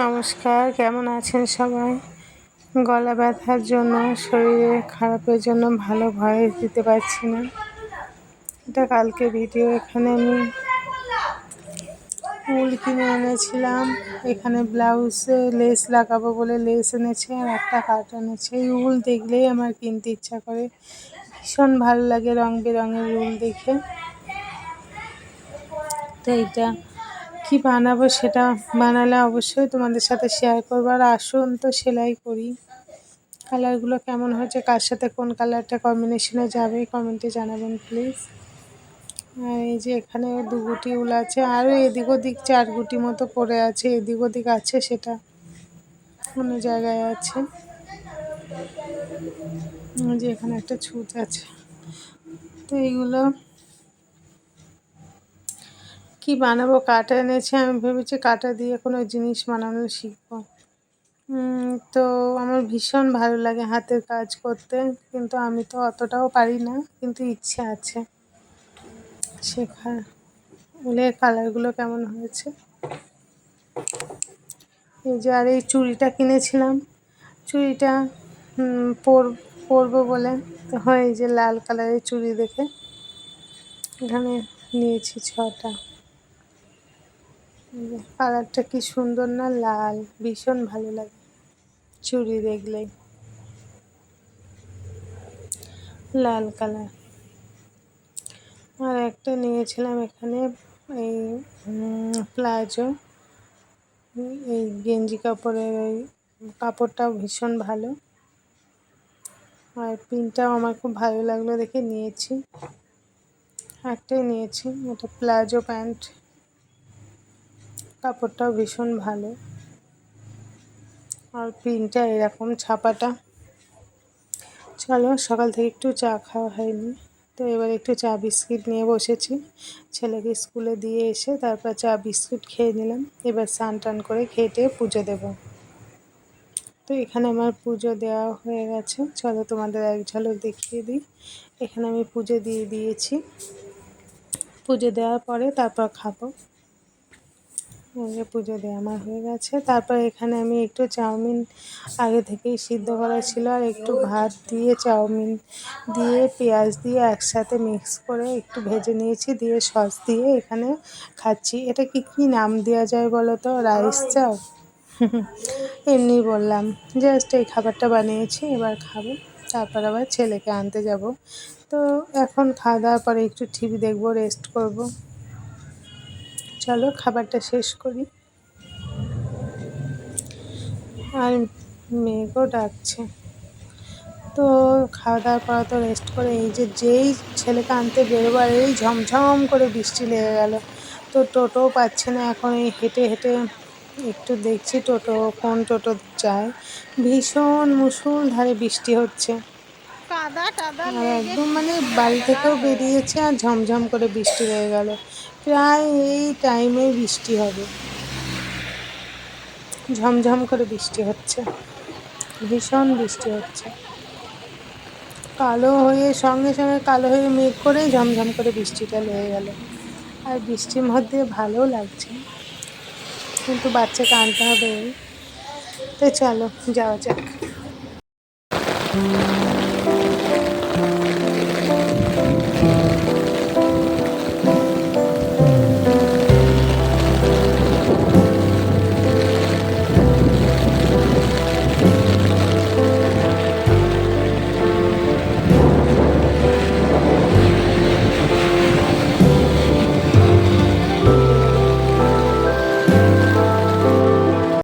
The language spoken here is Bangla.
নমস্কার, কেমন আছেন সবাই? গলা ব্যথার জন্য, শরীরে খারাপের জন্য ভালো ভয়েস দিতে পারছি না। এটা কালকে ভিডিও এখানে আমি উল কিনে এনেছিলাম। এখানে ব্লাউজে লেস লাগাবো বলে লেস এনেছে আর একটা কাট এনেছে। এই উল দেখলেই আমার কিনতে ইচ্ছা করে। ভীষণ ভালো লাগে রং বেরঙের উল দেখে। তো এইটা কি বানাবো সেটা বানালে অবশ্যই তোমাদের সাথে শেয়ার করব। আর আসুন তো সেলাই করি। কালারগুলো কেমন হয়েছে, কার সাথে কোন কালারটা কম্বিনেশনে যাবে কমেন্টে জানাবেন প্লিজ আর এই যে এখানে দু গুটি উল আছে আরও এদিক ওদিক চার গুটি মতো পড়ে আছে, এদিক ওদিক আছে সেটা অন্য জায়গায় আছে। যে এখানে একটা ছুঁচ আছে। তো এইগুলো কি বানাবো? কাটা এনেছে, আমি ভেবেছি কাটা দিয়ে কোনো জিনিস বানানো শিখব। তো আমার ভীষণ ভালো লাগে হাতের কাজ করতে, কিন্তু আমি তো অতটাও পারি না, কিন্তু ইচ্ছে আছে শেখার। উলের কালারগুলো কেমন হয়েছে? এই যে, আর এই চুড়িটা কিনেছিলাম। চুড়িটা পর, পরবো বলে তো হয় যে লাল কালারের চুড়ি দেখে। এখানে নিয়েছি ছটা। কালারটা কি সুন্দর না লাল? ভীষণ ভালো লাগে চুড়ি দেখলেই লাল কালার। আর একটা নিয়েছিলাম এখানে, এই প্লাজো। এই গেঞ্জি কাপড়ের ওই কাপড়টাও ভীষণ ভালো। আর পিনটাও আমার খুব ভালো লাগল দেখে নিয়েছি। একটাই নিয়েছি, এটা প্লাজো প্যান্ট। কাপড়টাও ভীষণ ভালো। আর প্রিন্টটা এরকম ছাপাটা। চলো, সকাল থেকে একটু চা খাওয়া হয়নি। তো এবার একটু চা বিস্কিট নিয়ে বসেছি। ছেলেকে স্কুলে দিয়ে এসে তারপর চা বিস্কুট খেয়ে নিলাম। এবার স্নান টান করে খেটে পুজো দেব। তো এখানে আমার পুজো দেওয়া হয়ে গেছে। চলো তোমাদের এক ঝলক দেখিয়ে দিই। এখানে আমি পুজো দিয়ে দিয়েছি। পুজো দেওয়ার পরে তারপর খাব। পুজো দেওয়া আমার হয়ে গেছে। তারপর এখানে আমি একটু চাউমিন আগে থেকেই সিদ্ধ করা ছিল আর একটু ভাত দিয়ে, চাউমিন দিয়ে, পেঁয়াজ দিয়ে একসাথে মিক্স করে একটু ভেজে নিয়েছি, দিয়ে সস দিয়ে এখানে খাচ্ছি। এটা কি, কী নাম দেওয়া যায় বলো তো? রাইস চাও? এমনি বললাম। জাস্ট এই খাবারটা বানিয়েছি, এবার খাব। তারপর আবার ছেলেকে আনতে যাব। তো এখন খাওয়া দাওয়ার পরে একটু টিভি দেখব রেস্ট করব। চলো খাবারটা শেষ করি। আর মেঘও ডাকছে। তো খাওয়া দাওয়ার পর তো রেস্ট করে এই যে যেই ছেলেকে আনতে বেরোবার, এই ঝমঝম করে বৃষ্টি লেগে গেল। তো টোটোও পাচ্ছে না, এখন এই হেঁটে হেঁটে একটু দেখছি টোটো, কোন টোটো যায়। ভীষণ মুসুল ধারে বৃষ্টি হচ্ছে। আর একদম মানে বাড়ি থেকেও বেরিয়েছে আর ঝমঝম করে বৃষ্টি হয়ে গেল। প্রায় এই টাইমে বৃষ্টি হবে। ঝমঝম করে বৃষ্টি হচ্ছে। ভীষণ বৃষ্টি হচ্ছে। কালো হয়ে সঙ্গে সঙ্গে কালো হয়ে মেঘ করে ঝমঝম করে বৃষ্টিটা লেগে গেল। আর বৃষ্টির মধ্যে ভালো লাগছে। কিন্তু বাচ্চাকে আনতে হবে। তো চলো যাওয়া যাক।